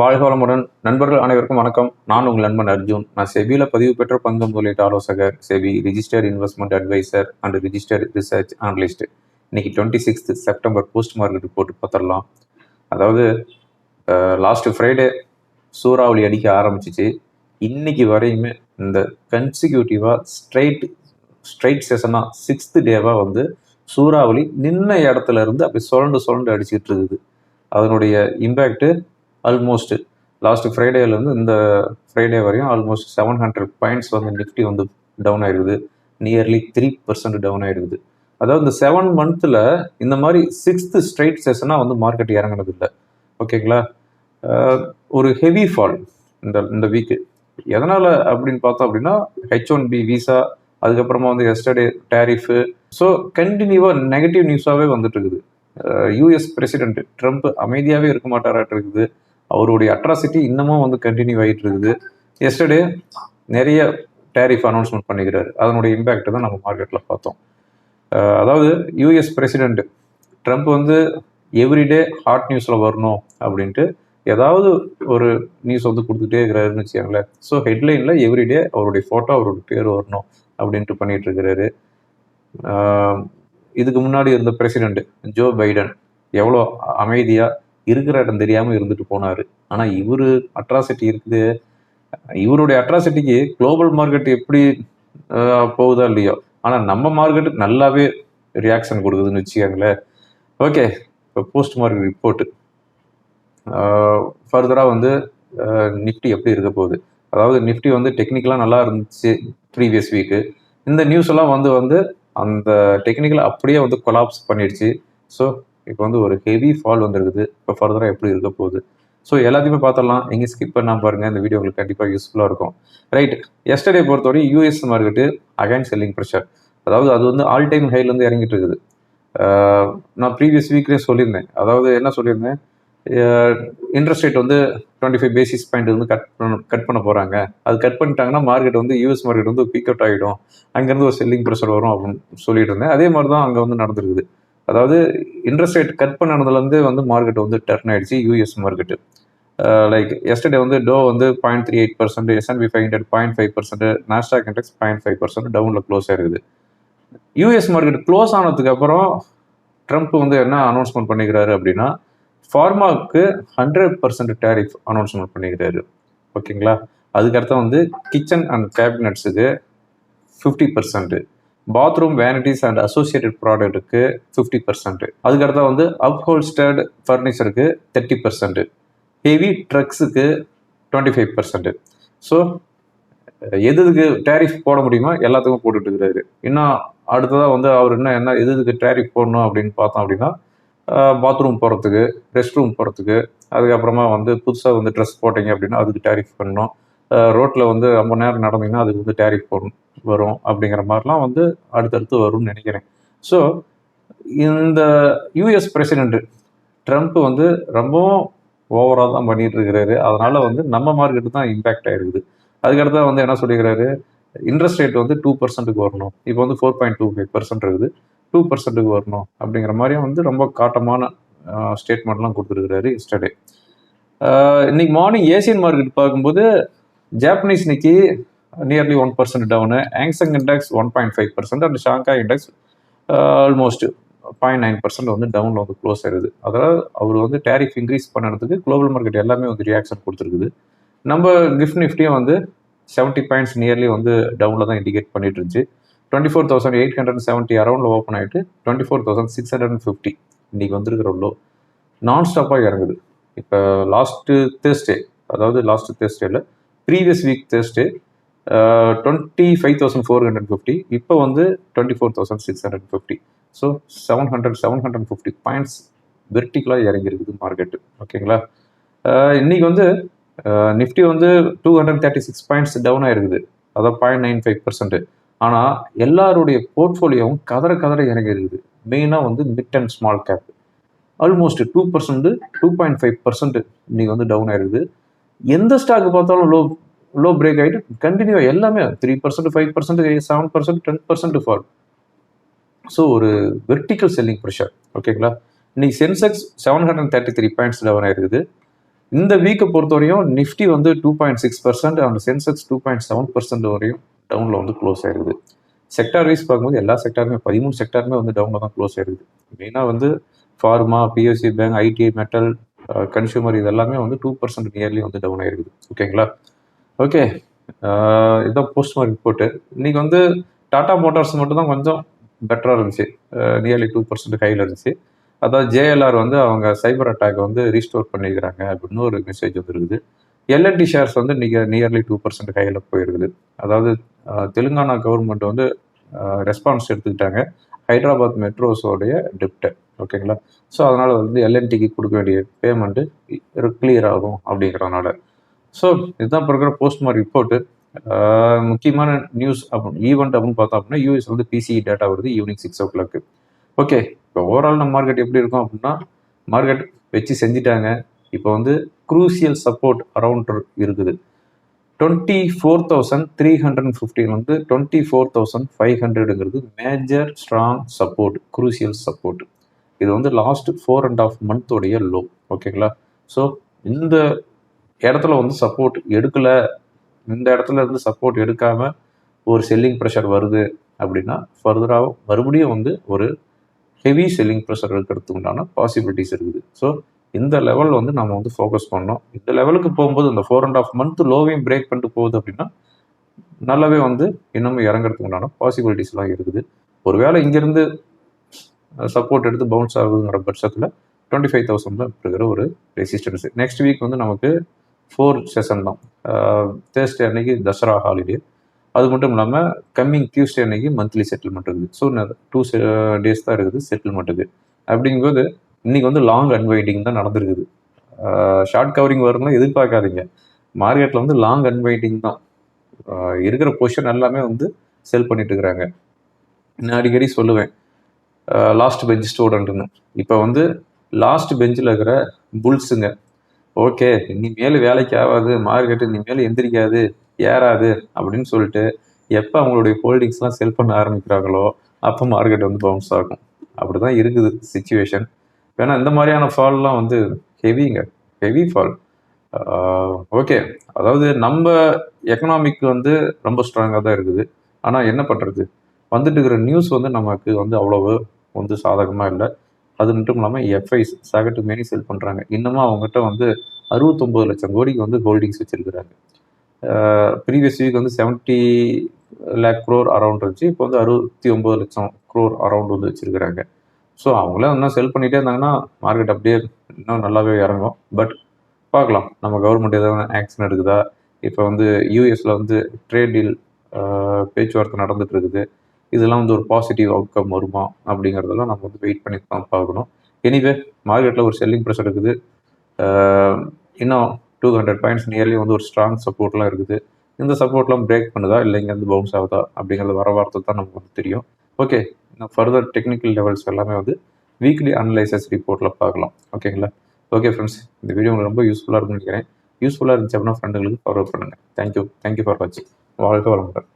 வாழ்க வளமுடன். நண்பர்கள் அனைவருக்கும் வணக்கம். நான் உங்கள் நண்பன் அர்ஜுன். நான் செபியில் பதிவு பெற்ற பங்கு முதலீட்டு ஆலோசகர் SEBI register investment adviser and register research analyst இன்னைக்கு twenty sixth September post market போட்டு பார்த்துடலாம். அதாவது லாஸ்ட் ஃப்ரைடே சூறாவளி அடிக்க ஆரம்பிச்சிச்சு. இன்னைக்கு வரையுமே இந்த கன்சிக்யூட்டிவாக ஸ்ட்ரைட் ஸ்ட்ரைட் செஷனாக சிக்ஸ்த் டேவாக வந்து சூறாவளி நின்ன இடத்துல இருந்து அப்படி சுரண்டு சுரண்டு அடிச்சுக்கிட்டு இருக்குது. அதனுடைய இம்பேக்ட்டு ஆல்மோஸ்ட் லாஸ்ட் ஃப்ரைடேலேருந்து இந்த ஃப்ரைடே வரையும் ஆல்மோஸ்ட் செவன் ஹண்ட்ரட் பாயிண்ட்ஸ் வந்து நிஃப்டி வந்து டவுன் ஆயிருக்குது. நியர்லி த்ரீ பர்சன்ட் டவுன் ஆயிருக்குது. அதாவது இந்த செவன் மந்த்தில் இந்த மாதிரி சிக்ஸ்த்து ஸ்ட்ரைட் செஷனாக வந்து மார்க்கெட் இறங்கினது இல்லை. ஓகேங்களா ஒரு ஹெவி ஃபால் இந்த இந்த வீக்கு எதனால் அப்படின்னு பார்த்தோம் அப்படின்னா ஹெச் ஒன் பி விசா அதுக்கப்புறமா வந்து எஸ்டர்டே டேரிஃபு ஸோ கண்டினியூவாக நெகட்டிவ் நியூஸாகவே வந்துட்டு இருக்குது. யூஎஸ் பிரசிடென்ட் ட்ரம்ப் அமைதியாகவே இருக்க மாட்டாராட்டு இருக்குது. அவருடைய அட்ராசிட்டி இன்னமும் வந்து கண்டினியூ ஆகிட்டு இருக்குது எஸ்டர்டே நிறைய டேரிஃப் அனௌன்ஸ்மெண்ட் பண்ணிக்கிறாரு. அதனுடைய இம்பேக்ட் தான் நம்ம மார்க்கெட்டில் பார்த்தோம். அதாவது யூஎஸ் பிரசிடெண்ட் ட்ரம்ப் வந்து எவ்ரிடே ஹாட் நியூஸில் வரணும் அப்படின்ட்டு ஏதாவது ஒரு நியூஸ் வந்து கொடுத்துட்டே இருக்கிறாருன்னு வச்சுக்கோங்களேன். ஸோ ஹெட்லைனில் எவ்ரிடே அவருடைய ஃபோட்டோ அவருடைய பேர் வரணும் அப்படின்ட்டு பண்ணிட்டு இருக்கிறாரு. இதுக்கு முன்னாடி இருந்த பிரசிடெண்ட் ஜோ பைடன் எவ்வளோ அமைதியாக இருக்கிற இடம் தெரியாமல் இருந்துட்டு போனார். ஆனால் இவர் அட்ராசிட்டி இருக்குது. இவருடைய அட்ராசிட்டிக்கு குளோபல் மார்க்கெட் எப்படி போகுதா இல்லையோ. ஆனால் நம்ம மார்க்கெட்டுக்கு நல்லாவே ரியாக்ஷன் கொடுக்குதுன்னு வச்சுக்கோங்களேன். ஓகே இப்போ போஸ்ட் மார்க்கெட் ரிப்போர்ட்டு ஃபர்தராக வந்து நிஃப்டி எப்படி இருக்க போகுது? அதாவது நிஃப்டி வந்து டெக்னிக்கலாக நல்லா இருந்துச்சு ப்ரீவியஸ் வீக்கு இந்த நியூஸ் எல்லாம் வந்து வந்து அந்த டெக்னிக்கல் அப்படியே வந்து கொலாப்ஸ் பண்ணிடுச்சு. ஸோ இப்போ வந்து ஒரு ஹெவி ஃபால் வந்துருக்குது. இப்போ ஃபர்தராக எப்படி இருக்க போகுது? ஸோ எல்லாத்தையுமே பார்த்துடலாம். எங்கே ஸ்கிப் பண்ணால் பாருங்கள் இந்த வீடியோ உங்களுக்கு கண்டிப்பாக யூஸ்ஃபுல்லாக இருக்கும். ரைட் எஸ்டர்டே பொறுத்தவரை US market again selling pressure அதாவது அது வந்து ஆல் டைம் ஹைலேருந்து இறங்கிட்டு இருக்குது. நான் ப்ரீவியஸ் வீக்லேயே சொல்லியிருந்தேன். அதாவது என்ன சொல்லியிருந்தேன்? இன்ட்ரெஸ்ட் ரேட் வந்து டுவெண்ட்டி ஃபைவ் பேசிஸ் பாயிண்ட் வந்து கட் பண்ண கட் பண்ண போகிறாங்க அது கட் பண்ணிட்டாங்கன்னா மார்க்கெட் வந்து யூஎஸ் மார்க்கெட் வந்து பிக் அவுட் ஆகிடும். அங்கேருந்து ஒரு செல்லிங் ப்ரெஷர் வரும் அப்படின்னு சொல்லிட்டு இருந்தேன். அதே மாதிரி தான் அங்கே வந்து நடந்திருக்குது. அதாவது இன்ட்ரெஸ்ட் ரேட் கட் பண்ணதுலேருந்து வந்து மார்க்கெட் வந்து டர்ன் ஆயிடுச்சு யூஎஸ் மார்க்கெட்டு லைக் எஸ்டர்டே வந்து டோ வந்து point three eight percent S and P five hundred point five percent Nasdaq index point five percent டவுனில் க்ளோஸ் ஆயிருக்குது. யூஎஸ் மார்க்கெட் க்ளோஸ் ஆனதுக்கு அப்புறம் ட்ரம்ப் வந்து என்ன அனௌன்ஸ்மெண்ட் பண்ணிக்கிறாரு அப்படின்னா ஃபார்மாவுக்கு ஹண்ட்ரட் பர்சன்ட் டேரிஃப் அனௌன்ஸ்மெண்ட் பண்ணிக்கிறாரு. ஓகேங்களா அதுக்கடுத்து வந்து kitchen and கேபினட்ஸுக்கு fifty percent bathroom vanities and associated ப்ராடக்ட்டுக்கு fifty percent அதுக்கடுத்தா வந்து அப்ஹோல்ஸ்டர்டு ஃபர்னிச்சருக்கு தேர்ட்டி பர்சன்ட் ஹெவி ட்ரக்ஸுக்கு டுவெண்ட்டி ஃபைவ் பர்சன்ட் ஸோ எது எதுக்கு டேரிஃப் போட முடியுமோ எல்லாத்துக்கும் போட்டுட்டு இருக்கிறாரு இன்னும் அடுத்ததாக வந்து அவர் இன்னும் என்ன எது எதுக்கு டேரிஃப் போடணும் அப்படின்னு பார்த்தோம் அப்படின்னா பாத்ரூம் போகிறதுக்கு ரெஸ்ட் ரூம் போகிறதுக்கு அதுக்கப்புறமா வந்து புதுசாக வந்து ட்ரெஸ் போட்டீங்க அப்படின்னா அதுக்கு டேரிஃப் பண்ணணும். ரோட்டில் வந்து ரொம்ப நேரம் நடந்தீங்கன்னா அதுக்கு வந்து டேரிஃப் போடணும் வரும் அப்படிங்கிற மாதிரிலாம் வந்து அடுத்தடுத்து வரும்னு நினைக்கிறேன். ஸோ இந்த யூஎஸ் பிரசிடென்ட் ட்ரம்ப் வந்து ரொம்பவும் ஓவராக தான் பண்ணிட்டு இருக்கிறாரு. அதனால வந்து நம்ம மார்க்கெட்டு தான் இம்பேக்ட் ஆயிருக்குது. அதுக்கடுத்தா வந்து என்ன சொல்லிக்கிறாரு? இன்ட்ரெஸ்ட் ரேட் வந்து டூ பர்சன்ட்டுக்கு வரணும். இப்போ வந்து four point two five percent இருக்குது. டூ பர்சன்ட்டுக்கு வரணும் அப்படிங்கிற மாதிரியும் வந்து ரொம்ப காட்டமான ஸ்டேட்மெண்ட்லாம் கொடுத்துருக்குறாரு எஸ்டர்டே இன்னைக்கு மார்னிங் ஏசியன் மார்க்கெட் பார்க்கும்போது ஜாப்பனீஸ் இன்னைக்கு nearly one percent down Hang Seng index one point five percent and Shanghai index almost point nine percent வந்து டவுனில் வந்து க்ளோஸ் ஆயிருது. அதாவது அவர் வந்து டேரிஃப் இன்க்ரீஸ் பண்ணுறதுக்கு குளோபல் மார்க்கெட் எல்லாமே வந்து ரியாக்ஷன் கொடுத்துருக்குது. நம்ம கிஃப்ட் நிஃப்டியும் வந்து செவன்ட்டி பாயிண்ட்ஸ் நியர்லி வந்து டவுனில் தான் இண்டிகேட் பண்ணிட்டு இருந்துச்சு twenty four thousand eight hundred seventy அரௌண்டில் open ஆகிட்டு twenty four thousand six hundred and fifty இன்றைக்கி வந்திருக்கிற லோ நான் ஸ்டாப்பாக இறங்குது. இப்போ லாஸ்ட்டு தேர்ஸ்டே அதாவது last தேர்ஸ்டேல previous week Thursday twenty five thousand four hundred fifty இப்போ வந்து twenty four thousand six hundred fifty so seven hundred seven hundred fifty points வெர்டிக்கலாக இறங்கியிருக்குது மார்க்கெட்டு ஓகேங்களா இன்னைக்கு வந்து நிஃப்டி வந்து two hundred thirty six points down ஆயிருக்குது. அதான் point nine five percent ஆனால் எல்லாருடைய போர்ட்ஃபோலியோவும் கதற கதற இறங்கி இருக்குது மெயினாக வந்து mid and small cap almost two percent two point five percent இன்னைக்கு வந்து டவுன் ஆயிருக்குது. எந்த ஸ்டாக் பார்த்தாலும் லோ லோ பிரேக் ஆகிட்டு கண்டினியூவாக எல்லாமே three percent five percent seven percent ten percent fall so ஒரு வெர்டிக்கல் செல்லிங் ப்ரெஷர் ஓகேங்களா இன்னைக்கு Sensex seven hundred thirty three points down ஆயிருக்குது இந்த வீக்கை பொறுத்தவரையும் நிஃப்டி வந்து டூ பாயிண்ட் சிக்ஸ் பர்சன்ட் அந்த Sensex two point seven percent வரையும் டவுனில் வந்து க்ளோஸ் ஆயிருக்குது. செக்டார் வைஸ் பார்க்கும்போது எல்லா செக்டாருமே பதிமூணு செக்டாருமே வந்து டவுனில் தான் க்ளோஸ் ஆயிருக்குது. மெயினாக வந்து pharma PSC bank ITI metal consumer இது எல்லாமே வந்து டூ பர்சன்ட் நியர்லி வந்து டவுன் ஆயிருக்குது. ஓகேங்களா ஓகே இதுதான் போஸ்ட் மார்க் ரிப்போர்ட்டு இன்னைக்கு வந்து டாடா மோட்டார்ஸ் மட்டும் தான் கொஞ்சம் பெட்டராக இருந்துச்சு. நியர்லி டூ பர்சன்ட் கையில் இருந்துச்சு. அதாவது ஜேஎல்ஆர் வந்து அவங்க சைபர் அட்டாக் வந்து ரீஸ்டோர் பண்ணிக்கிறாங்க அப்படின்னு ஒரு மெசேஜ் வந்துருக்குது. எல்என்டி ஷேர்ஸ் வந்து நிக நியர்லி டூ பர்சன்ட் கையில் போயிருக்குது. அதாவது தெலுங்கானா கவர்மெண்ட் வந்து ரெஸ்பான்ஸ் எடுத்துக்கிட்டாங்க. ஹைதராபாத் மெட்ரோஸோடைய டெப்டை ஓகேங்களா ஸோ அதனால் வந்து எல்என்டிக்கு கொடுக்க வேண்டிய பேமெண்ட்டு கிளியர் ஆகும் அப்படிங்கிறதுனால. ஸோ இதுதான் இப்போ இருக்கிற போஸ்ட்மார்க் ரிப்போர்ட்டு முக்கியமான நியூஸ் அப்படின்னு ஈவெண்ட் அப்படின்னு பார்த்தோம் அப்படின்னா யூஎஸ் வந்து பிசிஇ டேட்டா வருது evening six o'clock okay இப்போ ஓவரால் நம்ம மார்க்கெட் எப்படி இருக்கும் அப்படின்னா மார்க்கெட் வச்சு செஞ்சுட்டாங்க. இப்போ வந்து குரூசியல் சப்போர்ட் அரவுண்ட் இருக்குது. Twenty four thousand three hundred fifteen வந்து twenty four thousand five ஹண்ட்ரடுங்கிறது major strong support crucial support இது வந்து லாஸ்ட் ஃபோர் அண்ட் ஆஃப் மந்த்தோடைய லோ ஓகேங்களா ஸோ இந்த இடத்துல வந்து சப்போர்ட் எடுக்கல. இந்த இடத்துல இருந்து சப்போர்ட் எடுக்காம ஒரு செல்லிங் ப்ரெஷர் வருது அப்படின்னா ஃபர்தராக மறுபடியும் வந்து ஒரு ஹெவி செல்லிங் ப்ரெஷர் இருக்கிறதுக்கு உண்டான பாசிபிலிட்டிஸ் இருக்குது. ஸோ இந்த லெவல் வந்து நம்ம வந்து ஃபோக்கஸ் பண்ணோம் இந்த லெவலுக்கு போகும்போது இந்த ஃபோர் அண்ட் ஆஃப் மந்த் லோவையும் பிரேக் பண்ணிட்டு போகுது அப்படின்னா நல்லாவே வந்து இன்னமும் இறங்குறதுக்கு உண்டான பாசிபிலிட்டிஸ்லாம் இருக்குது. ஒருவேளை இங்கேருந்து சப்போர்ட் எடுத்து பவுன்ஸ் ஆகுதுங்கிற பட்சத்தில் டுவெண்ட்டி ஃபைவ் தௌசண்ட் இருக்கிற ஒரு ரெசிஸ்டன்ஸ் நெக்ஸ்ட் வீக் வந்து நமக்கு ஃபோர் செஷன் தான். தேர்ஸ்டே அன்னைக்கு தசரா ஹாலிடே அது மட்டும் இல்லாமல் கம்மிங் டியூஸ்டே அன்னைக்கு மந்த்லி செட்டில்மெண்ட் இருக்குது ஸோ டூ டேஸ் தான் இருக்குது செட்டில்மெண்ட்டுக்கு அப்படிங்கும்போது இன்னைக்கு வந்து லாங் அன்வைட்டிங் தான் நடந்திருக்குது. ஷார்ட் கவரிங் வரும்லாம் எதிர்பார்க்காதீங்க. மார்க்கெட்டில் வந்து லாங் அன்வைட்டிங் தான். இருக்கிற பொசிஷன் எல்லாமே வந்து செல் பண்ணிட்டு இருக்கிறாங்க. நான் அடிக்கடி சொல்லுவேன். லாஸ்ட் பெஞ்ச் ஸ்டூடெண்ட்டுன்னு இப்போ வந்து லாஸ்ட் பெஞ்சில் இருக்கிற புல்ஸுங்க. ஓகே இனிமேல் வேலைக்கு ஆகாது மார்க்கெட்டு இனிமேல் எந்திரிக்காது ஏறாது அப்படின்னு சொல்லிட்டு எப்போ அவங்களுடைய ஹோல்டிங்ஸ்லாம் செல் பண்ண ஆரம்பிக்கிறாங்களோ அப்போ மார்க்கெட் வந்து பவுன்ஸ் ஆகும். அப்படி தான் இருக்குது சுச்சுவேஷன் ஏன்னா இந்த மாதிரியான ஃபால்லாம் வந்து ஹெவிங்க ஹெவி ஃபால் ஓகே. அதாவது நம்ம எக்கனாமிக் வந்து ரொம்ப ஸ்ட்ராங்காக தான் இருக்குது. ஆனால் என்ன பண்ணுறது வந்துட்டு இருக்கிற நியூஸ் வந்து நமக்கு வந்து அவ்வளவு வந்து சாதகமாக இல்லை. அது மட்டும் இல்லாமல் எஃப்ஐஸ் சகட்டு மேனி செல் பண்ணுறாங்க இன்னமும் அவங்ககிட்ட வந்து அறுபத்தொம்பது லட்சம் கோடிக்கு வந்து ஹோல்டிங்ஸ் வச்சுருக்கிறாங்க. ப்ரீவியஸ் வீக் வந்து செவன்ட்டி லேக் க்ரோர் அரௌண்ட் இருந்துச்சு. இப்போ வந்து அறுபத்தி ஒம்பது லட்சம் க்ரோர் அரௌண்ட் வந்து வச்சுருக்கிறாங்க. ஸோ அவங்களே இன்னும் செல் பண்ணிகிட்டே இருந்தாங்கன்னா மார்க்கெட் அப்படியே இன்னும் நல்லாவே இறங்கும். பட் பார்க்கலாம். நம்ம கவர்மெண்ட் ஏதாவது ஆக்ஷன் எடுக்குதா? இப்போ வந்து யூஎஸில் வந்து ட்ரேட் டீல் பேச்சுவார்த்தை நடந்துட்டு இருக்குது. இதெல்லாம் வந்து ஒரு பாசிட்டிவ் அவுட்கம் வருமா அப்படிங்கிறதெல்லாம் நம்ம வந்து வெயிட் பண்ணி தான் பார்க்கணும். எனிவே மார்க்கெட்டில் ஒரு செல்லிங் ப்ரெஷர் இருக்குது இன்னும் டூ ஹண்ட்ரட் பாயிண்ட்ஸ் நியர்லி வந்து ஒரு ஸ்ட்ராங் சப்போர்ட்லாம் இருக்குது. இந்த சப்போர்ட்லாம் பிரேக் பண்ணுதா இல்லை இங்கேருந்து பவுன்ஸ் ஆகுதா அப்படிங்கிறது வர வார்த்தை தான் நமக்கு வந்து தெரியும். ஓகே இன்னும் ஃபர்தர் டெக்னிக்கல் லெவல்ஸ் எல்லாமே வந்து வீக்லி அனலைசஸ் ரிப்போர்ட்டில் பார்க்கலாம். ஓகேங்களா ஓகே ஃப்ரெண்ட்ஸ் இந்த வீடியோ உங்களுக்கு ரொம்ப யூஸ்ஃபுல்லாக இருக்கும்னு நினைக்கிறேன். யூஸ்ஃபுல்லாக இருந்துச்சு அப்படின்னா ஃப்ரெண்டுங்களுக்கு ஃபார்வர்ட் பண்ணுங்கள் thank you thank you for வாட்சிங் வாழ்க்கை வளமுடன்.